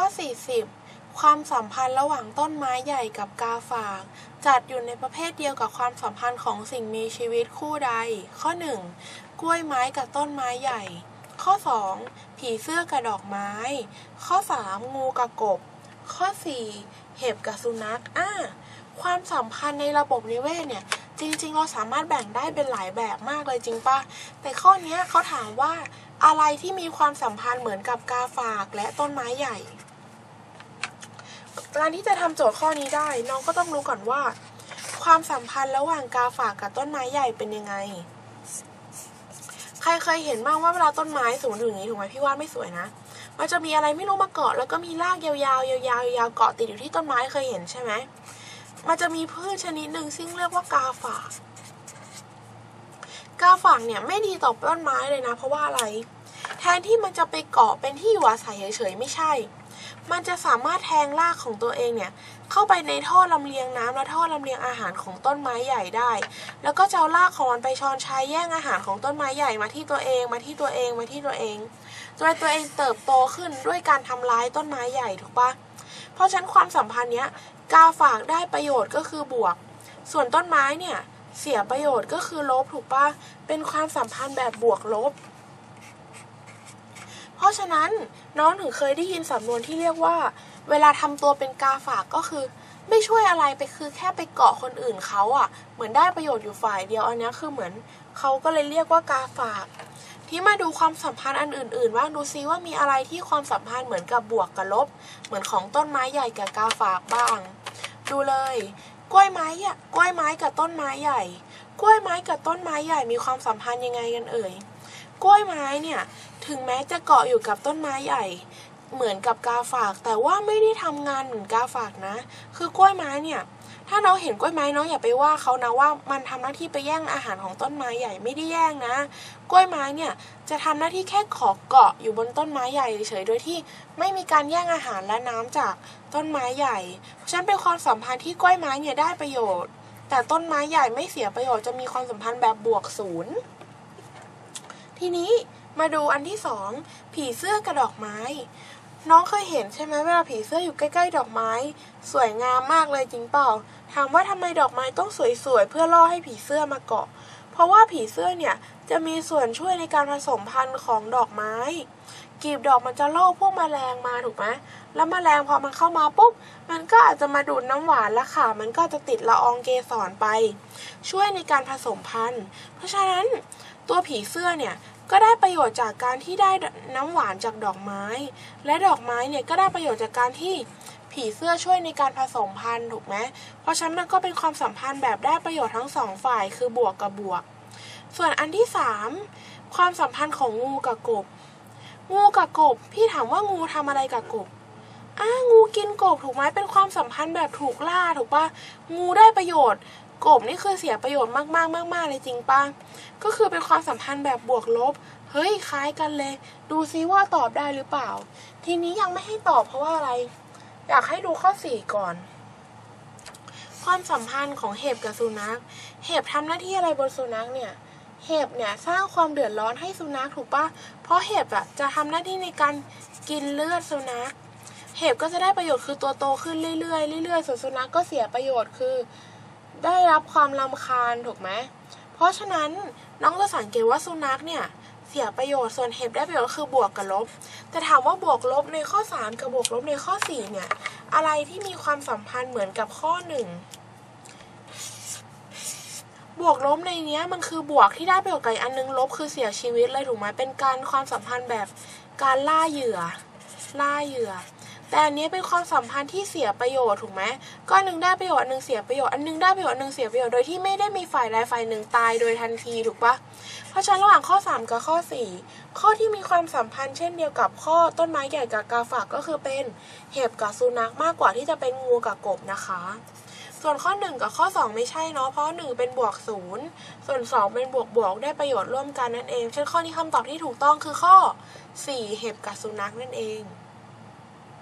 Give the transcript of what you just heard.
ข้อ 40 ความสัมพันธ์ระหว่างต้นไม้ใหญ่กับกาฝาก จัดอยู่ในประเภทเดียวกับความสัมพันธ์ของสิ่งมีชีวิตคู่ใด ข้อ 1. กล้วยไม้กับต้นไม้ใหญ่ ข้อ 2. ผีเสื้อกับดอกไม้ ข้อ 3. งูกับกบ ข้อ 4. เห็บกับสุนัขอ่าความสัมพันธ์ในระบบนิเวศเนี่ยจริงๆ เราสามารถแบ่งได้เป็นหลายแบบมากเลยจริงปะแต่ข้อนี้เขาถามว่าอะไรที่มีความสัมพันธ์เหมือนกับกาฝากและต้นไม้ใหญ่ การที่จะทำโจทย์ข้อนี้ได้ น้องก็ต้องรู้ก่อนว่า ความสัมพันธ์ระหว่างกาฝากกับต้นไม้ใหญ่เป็นยังไง ใครเคยเห็นบ้างว่าเวลาต้นไม้สูงอยู่อย่างนี้ถูกไหมพี่ว่าไม่สวยนะมันจะมีอะไรไม่รู้มาเกาะแล้วก็มีรากยาวๆยาวๆยาวๆเกาะติดอยู่ที่ต้นไม้เคยเห็นใช่ไหมมันจะมีพืชชนิดหนึ่งซึ่งเรียกว่ากาฝาก กาฝากเนี่ยไม่ดีต่อต้นไม้เลยนะ เพราะว่าอะไร แทนที่มันจะไปเกาะเป็นที่อยู่อาศัยเฉยๆไม่ใช่ มันจะสามารถแทงรากของตัวเองเนี่ยเข้าไปในท่อลำเลียงน้ำและท่อลำเลียงอาหารของต้นไม้ใหญ่ได้ แล้วก็จะเอารากของมันไปช้อนชัยแย่งอาหารของต้นไม้ใหญ่มาที่ตัวเองมาที่ตัวเองมาที่ตัวเองจนตัวเองเติบโตขึ้นด้วยการทำร้ายต้นไม้ใหญ่ถูกปะเพราะฉะนั้นความสัมพันธ์เนี้ยกาฝากได้ประโยชน์ก็คือบวก ส่วนต้นไม้เนี่ยเสียประโยชน์ก็คือลบถูกปะเป็นความสัมพันธ์แบบบวกลบ เพราะฉะนั้นน้องถึงเคยได้ยินสำนวนที่เรียกว่า เวลาทำตัวเป็นกาฝากก็คือ ไม่ช่วยอะไรไปคือแค่ไปเกาะคนอื่นเขาอะ่ะ เหมือนได้ประโยชน์อยู่ฝ่ายเดียวอันนี้คือเหมือนเขาก็เลยเรียกว่ากาฝาก ที่มาดูความสัมพันธ์อันอื่นๆว่างดูซิว่ามีอะไรที่ความสัมพันธ์เหมือนกับบวกกับลบ เหมือนของต้นไม้ใหญ่กับกาฝากบ้าง ดูเลย กล้วยไม้อะกล้วยไม้กับต้นไม้ใหญ่ กล้วยไม้กับต้นไม้ใหญ่มีความสัมพันธ์ยังไงกันเอ่ยกล้วยไม้เนี่ย ถึงแม้จะเกาะอยู่กับต้นไม้ใหญ่ เหมือนกับกาฝาก แต่ว่าไม่ได้ทำงานเหมือนกาฝากนะ คือกล้วยไม้เนี่ย ถ้าน้องเห็นกล้วยไม้น้องอย่าไปว่าเขานะว่ามันทำหน้าที่ไปแย่งอาหารของต้นไม้ใหญ่ไม่ได้แย่งนะ กล้วยไม้เนี่ยจะทำหน้าที่แค่ขอเกาะอยู่บนต้นไม้ใหญ่เฉยๆโดยที่ไม่มีการแย่งอาหารและน้ำจากต้นไม้ใหญ่ฉันเป็นความสัมพันธ์ที่กล้วยไม้เนี่ยได้ประโยชน์ แต่ต้นไม้ใหญ่ไม่เสียประโยชน์จะมีความสัมพันธ์แบบบวกศูนย์ทีนี้ มาดูอันที่สองผีเสื้อกระดอกไม้ น้องเคยเห็นใช่ไหมเวลาผีเสื้ออยู่ใกล้ๆ ดอกไม้ สวยงามมากเลยจริงเปล่าถามว่าทำไมดอกไม้ต้องสวยๆเพื่อล่อให้ผีเสื้อมาเกาะ เพราะว่าผีเสื้อเนี่ยจะมีส่วนช่วยในการผสมพันธุ์ของดอกไม้ กีบดอกมันจะล่อพวกแมลงมาถูกไหมแล้วแมลงพอมันเข้ามาปุ๊บ มันก็อาจจะมาดูดน้ำหวานล้วค่ะ มันก็จะติดละอองเกสรไป ช่วยในการผสมพันธุ์ เพราะฉะนั้นตัวผีเสื้อเนี่ยก็ได้ประโยชน์จากการที่ได้น้ำหวานจากดอกไม้ และดอกไม้เนี่ยก็ได้ประโยชน์จากการที่ผีเสื้อช่วยในการผสมพันธุ์ถูกไหมเพราะฉะนั้นมันก็เป็นความสัมพันธ์แบบได้ประโยชน์ทั้งสองฝ่ายคือบวกกับบวก ส่วนอันที่สามความสัมพันธ์ของงูกับกบ งูกับกบ พี่ถามว่างูทำอะไรกับกบอ้างูกินกบถูกไหมเป็นความสัมพันธ์แบบถูกล่าถูกปะงูได้ประโยชน์ กบนี่คือเสียประโยชน์มากๆมากๆเลยจริงปะก็คือเป็นความสัมพันธ์แบบบวกลบ เฮ้ยคล้ายกันเลย ดูซิว่าตอบได้หรือเปล่า ทีนี้ยังไม่ให้ตอบเพราะว่าอะไร อยากให้ดูข้อสี่ก่อน ความสัมพันธ์ของเห็บกับสุนัข เห็บทำหน้าที่อะไรบนสุนัขเนี่ย เห็บเนี่ยสร้างความเดือดร้อนให้สุนัขถูกปะเพราะเห็บอะจะทำหน้าที่ในการกินเลือดสุนัข เห็บก็จะได้ประโยชน์คือตัวโตขึ้นเรื่อยๆเรื่อยๆส่วนสุนัขก็เสียประโยชน์คือ ได้รับความรำคาญถูกไหม เพราะฉะนั้นน้องจะสังเกตว่าสุนัขเนี่ยเสียประโยชน์ส่วนเห็บได้ประโยชน์คือบวกกับลบ แต่ถามว่าบวกลบในข้อ 3 กับบวกลบในข้อ 4 เนี่ย อะไรที่มีความสัมพันธ์เหมือนกับข้อ 1 บวกลบในเนี้ยมันคือบวกที่ได้ประโยชน์กับอันนึงลบคือเสียชีวิตเลยถูกไหมเป็นการความสัมพันธ์แบบการล่าเหยื่อ ล่าเหยื่อ แต่อันนี้เป็นความสัมพันธ์ที่เสียประโยชน์ถูกไหมก็อันหนึ่งได้ประโยชน์อันหนึ่งเสียประโยชน์อันหนึงได้ประโยชน์อันหนึ่งเสียประโยชน์โดยที่ไม่ได้มีฝ่ายใดฝ่ายหนึ่งตายโดยทันทีถูกปะเพราะฉะนั้นระหว่างข้อ 3 กับข้อ 4 ข้อที่มีความสัมพันธ์เช่นเดียวกับข้อต้นไม้ใหญ่กับกาฝากก็คือเป็นเห็บกับสุนัขมากกว่าที่จะเป็นงูกับกบนะคะ ส่วนข้อ 1 กับข้อ 2 ไม่ใช่เนาะเพราะ 1 เป็นบวกศูนย์ส่วน 2 เป็นบวกบวกได้ประโยชน์ร่วมกันนั่นเองเช่นข้อนี้คำตอบที่ถูกต้องคือข้อ 4 เห็บกับสุนัขนั่นเอง